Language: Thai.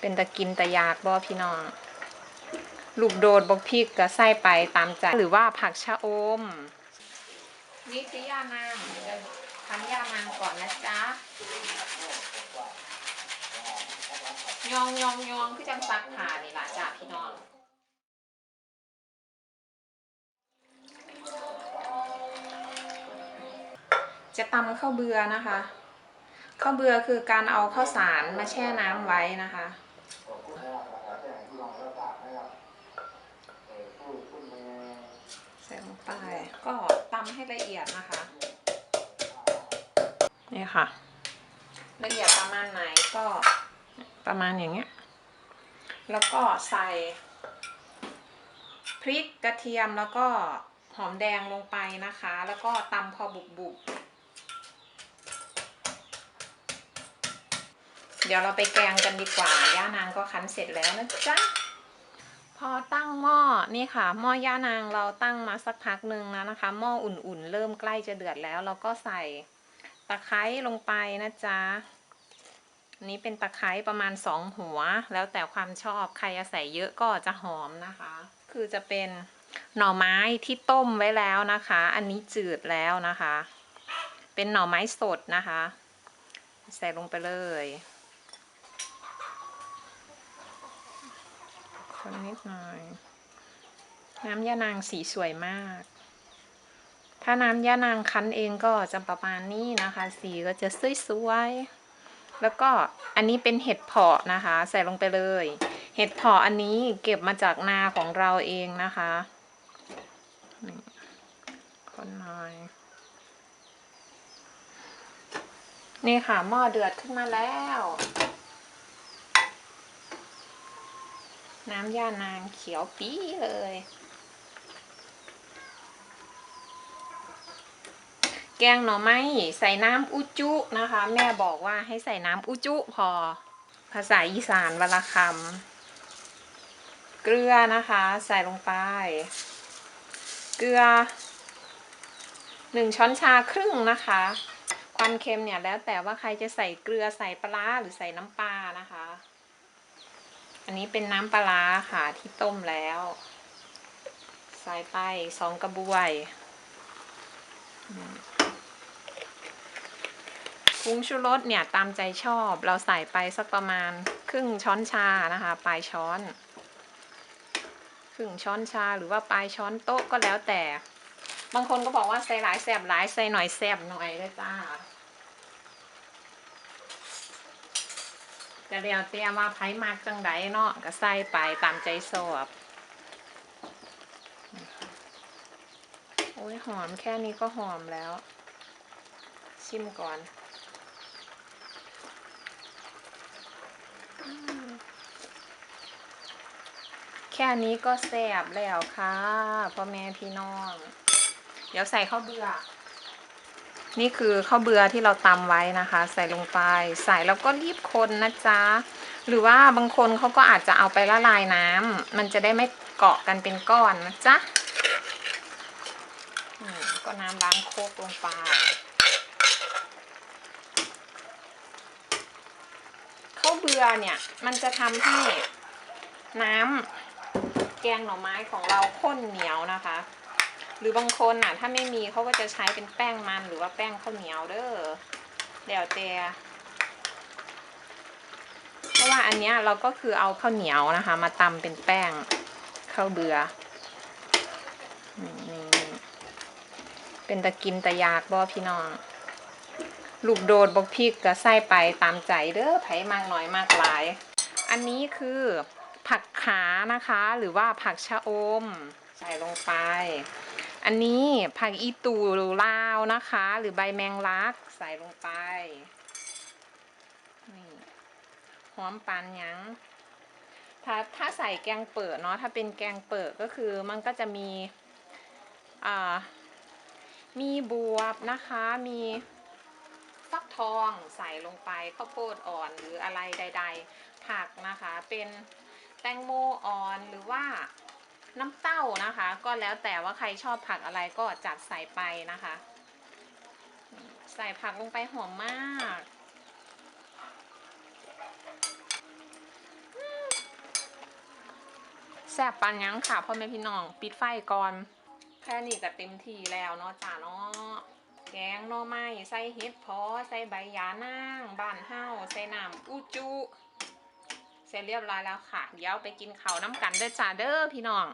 เป็นตะกินตะยากบ่พี่น้อง ลูกโดดบกพริกก็ใส่ไปตามใจหรือว่าผักชะอม นี่คือยานางเดี๋ยวทำยานางก่อนนะจ๊ะยองยองยองคือจังซักผ้านี่ล่ะจ้ะพี่น้องจะตำข้าวเบือนะคะ ข้าวเบือคือการเอาข้าวสารมาแช่น้ำไว้นะคะ ใส่ลงไปก็ตำให้ละเอียดนะคะ นี่ค่ะ ละเอียดประมาณไหนก็ประมาณอย่างเงี้ย แล้วก็ใส่ พริกกระเทียมแล้วก็หอมแดงลงไปนะคะ แล้วก็ตำพอบุบๆ เดี๋ยวเราไปแกงกันดีกว่า ย่านางก็คั้นเสร็จแล้วนะจ๊ะ พอตั้งหม้อนี่ค่ะ หม้อย่านางเราตั้งมาสักพักหนึ่งแล้วนะคะ หม้ออุ่นๆ เริ่มใกล้จะเดือดแล้ว เราก็ใส่ตะไคร้ลงไปนะจ๊ะนนี้เป็นตะไคร้ประมาณสองหัว แล้วแต่ความชอบใครจะใส่เยอะก็จะหอมนะคะ คือจะเป็นหน่อไม้ที่ต้มไว้แล้วนะคะ อันนี้จืดแล้วนะคะ เป็นหน่อไม้สดนะคะ ใส่ลงไปเลย คนนิดหน่อย น้ำยานางสีสวยมาก ถ้าน้ำยานางคั้นเองก็จะประมาณนี้นะคะ สีก็จะสวยๆแล้วก็อันนี้เป็นเห็ดเพาะนะคะ ใส่ลงไปเลย เห็ดเพาะอันนี้เก็บมาจากนาของเราเองนะคะคนหน่อยนี่ค่ะหม้อเดือดขึ้นมาแล้ว น้ำย่านางเขียวปี๊เลย แกงหน่อไม้ใส่น้ำอุจุนะคะ แม่บอกว่าให้ใส่น้ำอุจุพอ ภาษาอีสานวลคำเกลือนะคะ ใส่ลงไป เกลือหนึ่งช้อนชาครึ่งนะคะ ความเค็มเนี่ยแล้วแต่ว่าใครจะใส่เกลือใส่ปลาหรือใส่น้ำปลา อันนี้เป็นน้ำปลาค่ะที่ต้มแล้ว ใส่ไปสองกระบวยอืมผงชูรสเนี่ยตามใจชอบ เราใส่ไปสักประมาณครึ่งช้อนชานะคะ ปลายช้อน ครึ่งช้อนชาหรือว่าปลายช้อนโต๊ะก็แล้วแต่ บางคนก็บอกว่าใส่หลายแสบหลายใส่หน่อยแสบหน่อยเลยจ้า ก็เรียวเตียว่าไผมมากจังไดเนาะก็ใส่ไปตามใจชอบโอ้ยหอมแค่นี้ก็หอมแล้ว ชิมก่อนอแค่นี้ก็แซ่บแล้วค่ะพ่อแม่พี่น้อง เดี๋ยวใส่ข้าวเบื่อ นี่คือข้าวเบื่อที่เราตำไว้นะคะ ใส่ลงไป ใส่แล้วก็รีบคนนะจ๊ะ หรือว่าบางคนเขาก็อาจจะเอาไปละลายน้ำมันจะได้ไม่เกาะกันเป็นก้อนนะจ๊ะก็น้ำล้างโคกลงไปข้าวเบื่อเนี่ย มันจะทำให้น้ำแกงหน่อไม้ของเราข้นเหนียวนะคะ หรือบางคนน่ะ ถ้าไม่มีเขาก็จะใช้เป็นแป้งมันหรือว่าแป้งข้าวเหนียวเด้อเดี๋ยวแต่เพราะว่าอันเนี้ยเราก็คือเอาข้าวเหนียวนะคะ มาตำเป็นแป้งข้าวเบือนี่นี่นี่เป็นตะกินตะยากบ่พี่น้องลูกโดดบกพริกก็ใส่ไปตามใจเด้อไผมากน้อยมากหลาย อันนี้คือผักขานะคะ หรือว่าผักชะอม ใส่ลงไป อันนี้ผักอีตูลาวนะคะ หรือใบแมงลักใส่ลงไปนี่หอมปานยังถ้าถ้าใส่แกงเปิดเนาะถ้าเป็นแกงเปิดก็คือมันก็จะมีอ่ามีบวบนะคะมีฟักทองใส่ลงไปข้าวโพดอ่อนหรืออะไรใด ๆ ผักนะคะ เป็นแตงโมอ่อนหรือว่า น้ำเต้านะคะ ก็แล้วแต่ว่าใครชอบผักอะไรก็จัดใส่ไปนะคะ ใส่ผักลงไปหอมมากอซ่บปันยังค่ะพ่อแม่พี่น้องปิดไฟก่อนแค่นี้ก็เต็มทีแล้วเนาะจ้าเนาะแกงหน่อไม้ใส่เห็ดพอใส่ใบยานางบ้านเฮาใส่น้ำอุจุ เสร็จเรียบร้อยแล้วค่ะ เดี๋ยวไปกินข้าวน้ำกันเด้อจ้าเด้อพี่น้อง